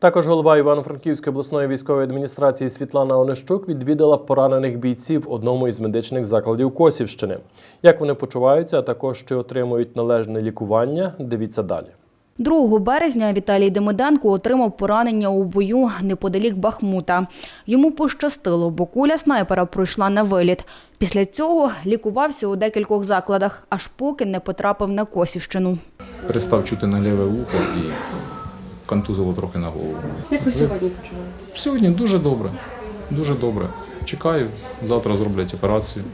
Також голова Івано-Франківської обласної військової адміністрації Світлана Онищук відвідала поранених бійців в одному із медичних закладів Косівщини. Як вони почуваються, а також чи отримують належне лікування, дивіться далі. 2 березня Віталій Демиденко отримав поранення у бою неподалік Бахмута. Йому пощастило, бо куля снайпера пройшла на виліт. Після цього лікувався у декількох закладах, аж поки не потрапив на Косівщину. перестав чути на ліве вухо і контузило трохи на голову. Як ви сьогодні почуваєте? Сьогодні дуже добре, дуже добре. Чекаю, завтра зроблять операцію.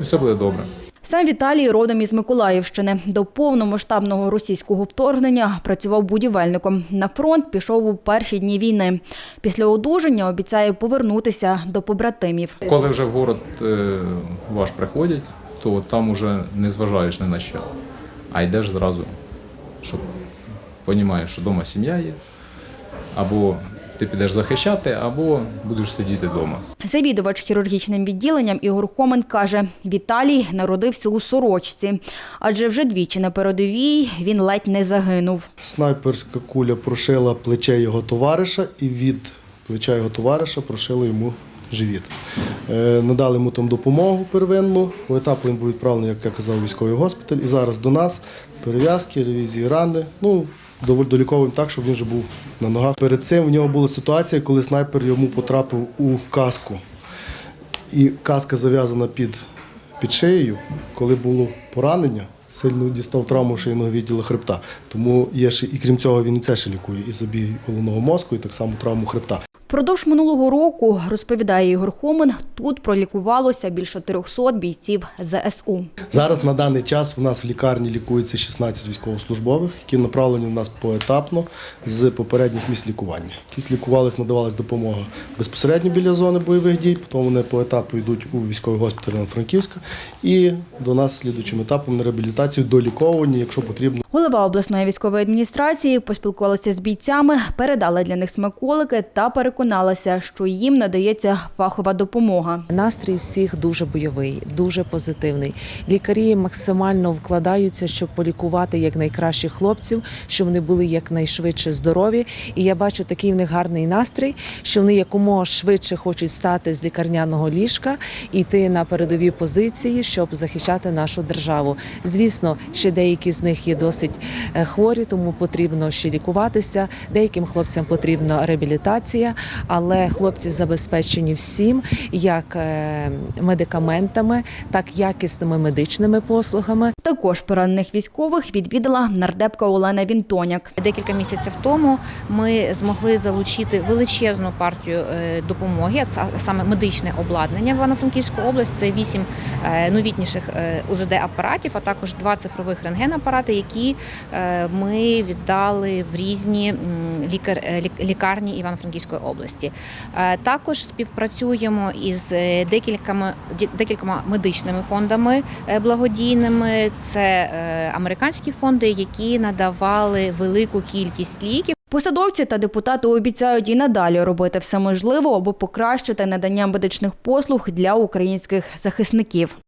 І все буде добре. Сам Віталій родом із Миколаївщини. До повномасштабного російського вторгнення працював будівельником. На фронт пішов у перші дні війни. Після одужання обіцяє повернутися до побратимів. Коли вже в город е, ваш приходять, то там уже не зважаєш ні на що, а йдеш зразу, щоб розумієш, що вдома сім'я є, або ти підеш захищати, або будеш сидіти вдома. Завідувач хірургічним відділенням Ігор Хомен каже, Віталій народився у сорочці, адже вже двічі на передовій він ледь не загинув. Снайперська куля прошила плече його товариша і від плеча його товариша прошила йому живіт. Е, Надали йому там допомогу первинну. По етапу він був відправлений, як я казав, військовий госпіталь. І зараз до нас перев'язки, ревізії рани. Ну, доволі доліковим так, щоб він вже був на ногах. Перед цим в нього була ситуація, коли снайпер йому потрапив у каску. І каска зав'язана під, під шиєю, коли було поранення, сильно дістав травму шийного відділу хребта. Тому є ще, і крім цього, він і це ще лікує і забій головного мозку, і так само травму хребта. Впродовж минулого року, розповідає Ігор Хомен, тут пролікувалося більше 300 бійців ЗСУ. Зараз на даний час у нас в лікарні лікується 16 військовослужбових, які направлені в нас поетапно з попередніх місць лікування. Якісь лікувались, надавалась допомога безпосередньо біля зони бойових дій, потім вони по етапу йдуть у військовий госпіталь на Франківська і до нас слідуючим етапом на реабілітацію доліковані, якщо потрібно. Голова обласної військової адміністрації поспілкувалася з бійцями, передала для них смаколики та переконалася, що їм надається фахова допомога. Настрій всіх дуже бойовий, дуже позитивний. Лікарі максимально вкладаються, щоб полікувати якнайкращих хлопців, щоб вони були якнайшвидше здорові. І я бачу такий в них гарний настрій, що вони якомога швидше хочуть встати з лікарняного ліжка йти на передові позиції, щоб захищати нашу державу. Звісно, ще деякі з них є досить е, хворі, тому потрібно ще лікуватися. Деяким хлопцям потрібна реабілітація, але хлопці забезпечені всім, як е, медикаментами, так якісними медичними послугами. Також поранених військових відвідала нардепка Олена Вінтоняк. Декілька місяців тому ми змогли залучити величезну партію е, допомоги, а саме медичне обладнання в Івано-Франківську область. Це вісім е, новітніших е, УЗД-апаратів, а також два цифрових рентген-апарати, які ми віддали в різні лікарні Івано-Франківської області. Також співпрацюємо із декількома декількома медичними фондами благодійними. Це е, американські фонди, які надавали велику кількість ліків. Посадовці та депутати обіцяють і надалі робити все можливе, аби покращити надання медичних послуг для українських захисників.